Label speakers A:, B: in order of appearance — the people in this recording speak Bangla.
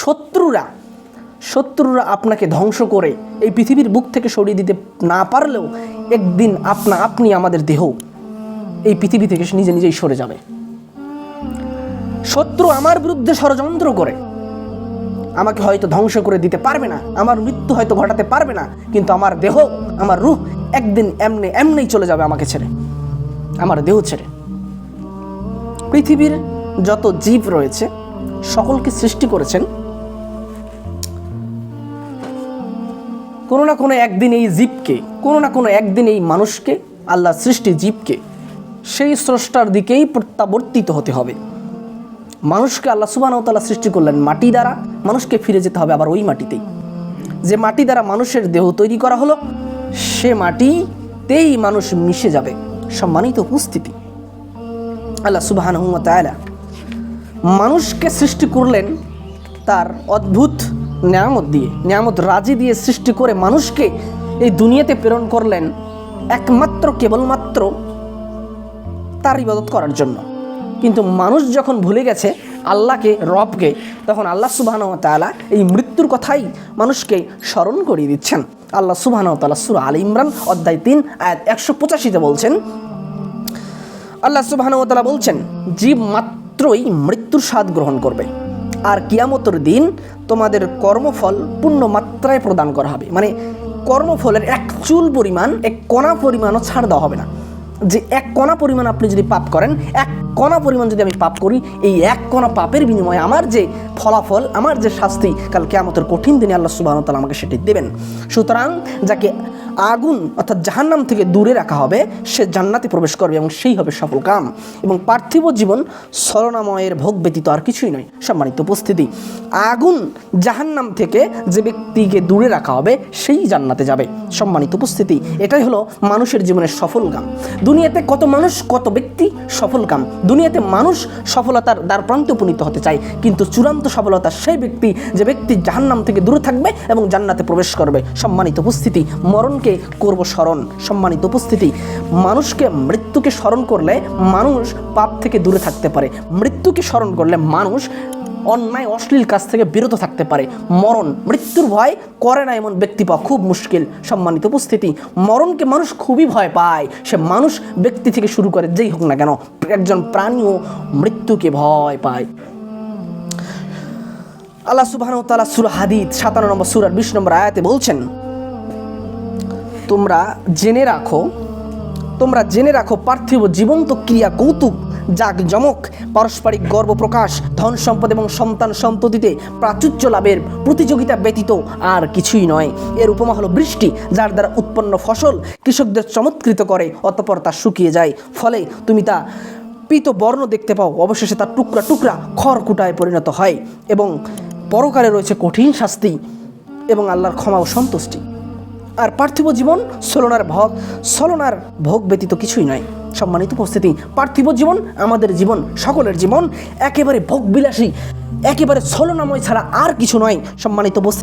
A: শত্রুরা শত্রুরা আপনাকে ধ্বংস করে এই পৃথিবীর বুক থেকে সরিয়ে দিতে না পারলেও একদিন আপনা আপনি আমাদের দেহ এই পৃথিবী থেকে সে নিজে নিজেই সরে যাবে। শত্রু আমার বিরুদ্ধে ষড়যন্ত্র করে। আমাকে হয়তো ধ্বংস করে দিতে পারবে না, আমার মৃত্যু হয়তো ঘটাতে পারবে না, কিন্তু আমার দেহ, আমার রূহ একদিন এমনি এমনিই চলে যাবে আমাকে ছেড়ে। আমার দেহ ছেড়ে। পৃথিবীর যত জীব রয়েছে, সকলকে সৃষ্টি করেছেন কোনো না কোনো একদিন এই জীবকে, কোনো না কোনো একদিন এই মানুষকে, আল্লাহ সৃষ্টি জীবকে, সেই স্রষ্টার দিকেই প্রত্যাবর্তিত হতে হবে। মানুষকে আল্লাহ সুবাহতাল্লাহ সৃষ্টি করলেন মাটি দ্বারা, মানুষকে ফিরে যেতে হবে আবার ওই মাটিতেই। যে মাটি দ্বারা মানুষের দেহ তৈরি করা হলো, সে মাটিতেই মানুষ মিশে যাবে, সম্মানিত উপস্থিতি। আল্লাহ সুবাহ মানুষকে সৃষ্টি করলেন তার অদ্ভুত নিয়ামত দিয়ে, নিয়ামত রাজি দিয়ে সৃষ্টি করে মানুষকে এই দুনিয়াতে প্রেরণ করলেন একমাত্র, কেবলমাত্র তার ইবাদত করার জন্য। কিন্তু মানুষ যখন ভুলে গেছে আল্লাহকে, রবকে, তখন আল্লাহ সুবাহন তালা এই মৃত্যুর কথাই মানুষকে স্মরণ করিয়ে দিচ্ছেন। আল্লাহ সুবাহন তালা সুর আল ইমরান অধ্যায় তিন, আয়াত একশো পঁচাশিতে বলছেন, আল্লাহ সুবাহানুতালা বলছেন, জীব মাত্রই মৃত্যুর স্বাদ গ্রহণ করবে। আর কিয়ামতের দিন তোমাদের কর্মফল পূর্ণ মাত্রায় প্রদান করা হবে। মানে কর্মফলের এক চুল পরিমাণ, এক কণা পরিমাণও ছাড় দেওয়া হবে না। যে এক কণা পরিমাণ আপনি যদি পাপ করেন, এক কণা পরিমাণ যদি আমি পাপ করি, এই এক কণা পাপের বিনিময়ে আমার যে ফলাফল, আমার যে শাস্তি কাল কেয়ামতের কঠিন দিনে আল্লাহ সুবাহ আমাকে সেটি দেবেন। সুতরাং যাকে আগুন অর্থাৎ জাহান্নাম থেকে দূরে রাখা হবে, সে জান্নাতে প্রবেশ করবে এবং সেই হবে সফল কাম। এবং পার্থিব জীবন স্মরণাময়ের ভোগ ব্যতীত আর কিছুই নয়। সম্মানিত উপস্থিতি। আগুন জাহান্নাম থেকে যে ব্যক্তিকে দূরে রাখা হবে, সেই জান্নাতে যাবে। সম্মানিত উপস্থিতি। এটাই হলো মানুষের জীবনের সফল কাম। দুনিয়াতে কত মানুষ, কত ব্যক্তি সফল কাম। দুনিয়াতে মানুষ সফলতার দ্বার প্রান্তে উপনীত হতে চায়, কিন্তু চূড়ান্ত সফলতা সেই ব্যক্তি, যে ব্যক্তি জাহান্নাম থেকে দূরে থাকবে এবং জান্নাতে প্রবেশ করবে। সম্মানিত উপস্থিতি। মরণকে করব স্মরণ। সম্মানিত উপস্থিতি, মানুষকে মৃত্যুকে স্মরণ করলে মানুষ পাপ থেকে দূরে থাকতে পারে। মৃত্যুকে স্মরণ করলে মানুষ অন্যায়, অশ্লীল কাজ থেকে বিরত থাকতে পারে। মরণ, মৃত্যুর ভয় করে না এমন ব্যক্তি পাওয়া খুব মুশকিল। সম্মানিত উপস্থিতি, মরণকে মানুষ খুবই ভয় পায়। সে মানুষ ব্যক্তি থেকে শুরু করে যেই হোক না কেন, একজন প্রাণীও মৃত্যুকে ভয় পায়। আল্লাহ সুবাহ তালা সুর হাদিদ, সাতান্ন নম্বর সুরার বিশ নম্বর আয়াতে বলছেন তোমরা জেনে রাখো, তোমরা জেনে রাখো পার্থিব জীবন্ত ক্রিয়া কৌতুক জাক জমক পারস্পরিক গর্ব প্রকাশ, ধন সম্পদ এবং সন্তান সন্ততিতে প্রাচুর্য লাভের প্রতিযোগিতা ব্যতীত আর কিছুই নয়। এর উপমা হলো বৃষ্টি, যার দ্বারা উৎপন্ন ফসল কৃষকদের চমৎকৃত করে, অতপর তা শুকিয়ে যায়। ফলে তুমি তা পিত বর্ণ দেখতে পাও, অবশেষে তার টুকরা টুকরা খড়কুটায় পরিণত হয় এবং পরকালে রয়েছে কঠিন শাস্তি এবং আল্লাহর ক্ষমা ও সন্তুষ্টি। আর পার্থিব জীবন ছলনার ভোগ। ছলনার ভোগ ব্যতীত কিছুই নয়। সম্মানিত উপস্থিতি, পার্থিব জীবন, আমাদের জীবন, সকলের জীবন, একেবারে ভোগ বিলাসী একেবারে ছলনাময় ছাড়া আর কিছু নয়। সম্মানিত উপস্থিতি